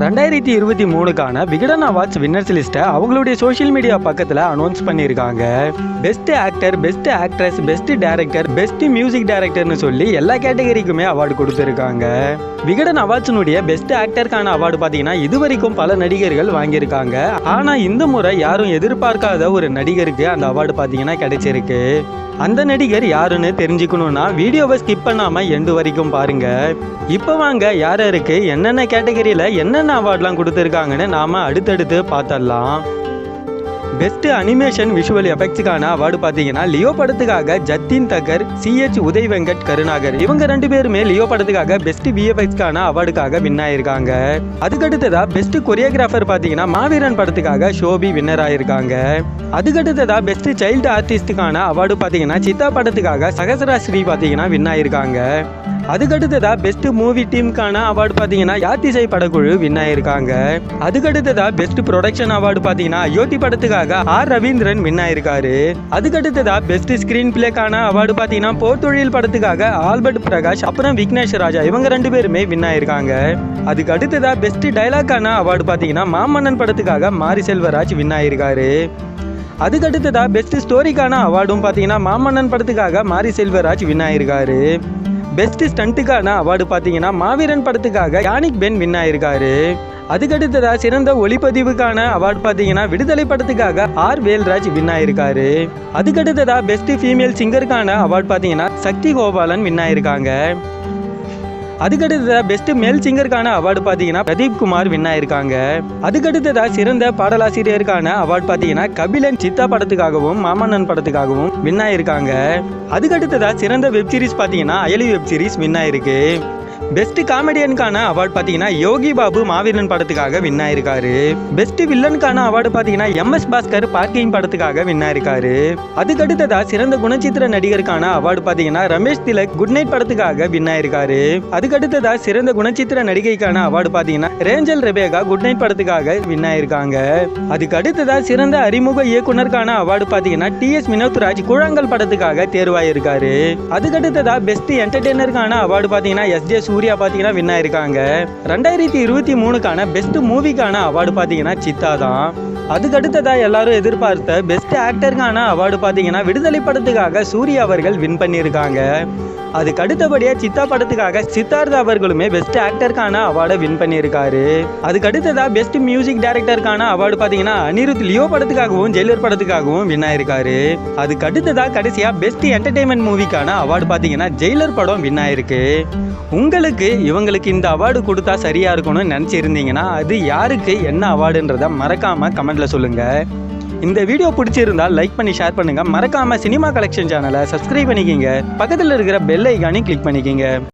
ரெண்டாயிரத்தி இருபத்தி மூணுக்கான Vikatan awards winners லிஸ்ட்டை அவங்களுடைய சோஷியல் மீடியா பக்கத்தில் அனௌன்ஸ் பண்ணியிருக்காங்க. Best actor best actress best director best music டேரக்டர்னு சொல்லி எல்லா கேட்டகரிக்குமே அவார்டு கொடுத்துருக்காங்க. விகடன் அவார்ட்ஸினுடைய பெஸ்ட் ஆக்டருக்கான அவார்டு பார்த்தீங்கன்னா இது வரைக்கும் பல நடிகர்கள் வாங்கியிருக்காங்க. ஆனால் இந்த முறை யாரும் எதிர்பார்க்காத ஒரு நடிகருக்கு அந்த அவார்டு பார்த்தீங்கன்னா கிடைச்சிருக்கு. அந்த நடிகர் யாருன்னு தெரிஞ்சுக்கணும்னா வீடியோவை ஸ்கிப் பண்ணாமல் எண்டு வரைக்கும் பாருங்க. இப்போ வாங்க யார் யாருக்கு என்னென்ன கேட்டகரியில் என்னென்ன அவார்ட்லாம் கொடுத்துருக்காங்கன்னு நாம் அடுத்தடுத்து பார்த்தரலாம் பெஸ்ட் அனிமேஷன் விஷுவல் எஃபெக்ட்ஸுக்கான அவார்டு பார்த்தீங்கன்னா லியோ படத்துக்காக ஜத்தின் தகர் சிஹெச் உதய் வெங்கட் கருணாகர். இவங்க ரெண்டு பேருமே லியோ படத்துக்காக பெஸ்ட் விஎஃப்எக்ஸ்க்கான அவார்டுக்காக வின் ஆயிருக்காங்க. அதுக்கடுத்ததா பெஸ்ட் கொரியோகிராஃபர் பார்த்தீங்கன்னா மாவீரன் படத்துக்காக ஷோபி வின்னர் ஆயிருக்காங்க. அதுக்கடுத்ததா பெஸ்ட் சைல்டு ஆர்டிஸ்டுக்கான அவார்டு பார்த்தீங்கன்னா சித்தா படத்துக்காக சகசரா ஸ்ரீ பார்த்தீங்கன்னா வின் ஆயிருக்காங்க. அதுக்கடுத்ததா பெஸ்ட் மூவி டீமுக்கான அவார்டு பார்த்தீங்கன்னா யாத்திசை படக்குழு வின் ஆயிருக்காங்க. அதுக்கடுத்ததா பெஸ்ட் ப்ரொடக்ஷன் அவார்டு பார்த்தீங்கன்னா அயோத்தி படத்துக்காக ஆர் ரவீந்திரன் வின் ஆயிருக்காரு. அதுக்கடுத்ததா பெஸ்ட் ஸ்கிரீன் பிளேக்கான அவார்டு பார்த்தீங்கன்னா போர்த்தொழில் படத்துக்காக ஆல்பர்ட் பிரகாஷ் அப்புறம் விக்னேஷ் ராஜா இவங்க ரெண்டு பேருமே வின் ஆயிருக்காங்க. அதுக்கு அடுத்ததா பெஸ்ட் டைலாக்கான அவார்டு பார்த்தீங்கன்னா மாமன்னன் படத்துக்காக மாரி செல்வராஜ் வின் ஆயிருக்காரு. அதுக்கு அடுத்ததா பெஸ்ட் ஸ்டோரிக்கான அவார்டும் பார்த்தீங்கன்னா மாமன்னன் படத்துக்காக மாரி செல்வராஜ் வின் ஆயிருக்காரு. பெஸ்ட் ஸ்டண்ட்டுக்கான அவார்டு பார்த்தீங்கன்னா மாவீரன் படத்துக்காக யானிக் பென் வின் ஆயிருக்காரு. அதுக்கடுத்ததா சிறந்த ஒளிப்பதிவுக்கான அவார்டு பார்த்தீங்கன்னா விடுதலை படத்துக்காக ஆர் வேல்ராஜ் வின் ஆயிருக்காரு. அதுக்கடுத்ததா பெஸ்ட் ஃபீமேல் சிங்கருக்கான அவார்டு பார்த்தீங்கன்னா சக்தி கோபாலன் வின் ஆயிருக்காங்க. அதுக்கடுத்ததா பெஸ்ட் மேல் சிங்கருக்கான அவார்டு பார்த்தீங்கன்னா பிரதீப் குமார் வின் ஆயிருக்காங்க. அதுக்கடுத்ததா சிறந்த பாடலாசிரியருக்கான அவார்டு பார்த்தீங்கன்னா கபிலன் சித்தா படத்துக்காகவும் மாமன்னன் படத்துக்காகவும் வின் ஆயிருக்காங்க. அதுக்கடுத்ததா சிறந்த வெப் சீரிஸ் பார்த்தீங்கன்னா அயலி வெப் சீரிஸ் வின் ஆயிருக்கு. பெஸ்ட் காமெடியனுக்கான அவார்டு பார்த்தீங்கன்னா யோகி பாபு மாவீரன் படத்துக்காக வின் ஆயிருக்காரு. பெஸ்ட் வில்லனுக்கான அவார்டு பார்த்தீங்கன்னா எம் எஸ் பாஸ்கர் பார்க்கிங் படத்துக்காக வின் ஆயிருக்காரு. அதுக்கடுத்ததா சிறந்த குணச்சித்திர நடிகருக்கான அவார்டு பார்த்தீங்கன்னா ரமேஷ் திலக் குட் நைட் படத்துக்காக வின் ஆயிருக்காரு. அதுக்கடுத்ததா சிறந்த குணச்சித்திர நடிகைக்கான அவார்டு பார்த்தீங்கன்னா ரேஞ்சல் ரெபேகா குட் நைட் படத்துக்காக வின் ஆயிருக்காங்க. அதுக்கடுத்ததா சிறந்த அறிமுக இயக்குனருக்கான அவார்டு பார்த்தீங்கன்னா டி எஸ் வினோத்ராஜ் கூழாங்கல் படத்துக்காக தேர்வாயிருக்காரு. அதுக்கடுத்ததா பெஸ்ட் என்டர்டெய்னருக்கான அவார்டு பார்த்தீங்கன்னா எஸ் ஜே சூர்யா பார்த்தீங்கன்னா வின் ஆயிருக்காங்க. ரெண்டாயிரத்தி இருபத்தி மூணுக்கான பெஸ்ட் மூவிக்கான அவார்டு பார்த்தீங்கன்னா சித்தா தான். அதுக்கடுத்ததாக எல்லாரும் எதிர்பார்த்த பெஸ்ட் ஆக்டருக்கான அவார்டு பார்த்தீங்கன்னா விடுதலை படத்துக்காக சூர்யா அவர்கள் வின் பண்ணியிருக்காங்க. அதுக்கு அடுத்தபடியாக சித்தா படத்துக்காக சித்தார்த் அவர்களுமே பெஸ்ட் ஆக்டருக்கான அவார்டை வின் பண்ணியிருக்காரு. அதுக்கு அடுத்ததா பெஸ்ட் மியூசிக் டைரக்டருக்கான அவார்டு பார்த்தீங்கன்னா அனிருத் லியோ படத்துக்காகவும் ஜெயிலர் படத்துக்காகவும் வின் ஆயிருக்காரு. அதுக்கு அடுத்ததா கடைசியாக பெஸ்ட் என்டர்டைன்மெண்ட் மூவிக்கான அவார்டு பார்த்தீங்கன்னா ஜெயிலர் படம் வின் ஆயிருக்கு. உங்களுக்கு இவங்களுக்கு இந்த அவார்டு கொடுத்தா சரியா இருக்கணும்னு நினச்சிருந்தீங்கன்னா அது யாருக்கு என்ன அவார்டுன்றதை மறக்காம கமெண்ட்ல சொல்லுங்க. இந்த வீடியோ பிடிச்சிருந்தால் லைக் பண்ணி ஷேர் பண்ணுங்க. மறக்காம சினிமா கலெக்ஷன் சேனலை சப்ஸ்கிரைப் பண்ணிக்கிங்க. பக்கத்தில் இருக்கிற பெல் ஐக்கானையும் கிளிக் பண்ணிக்கிங்க.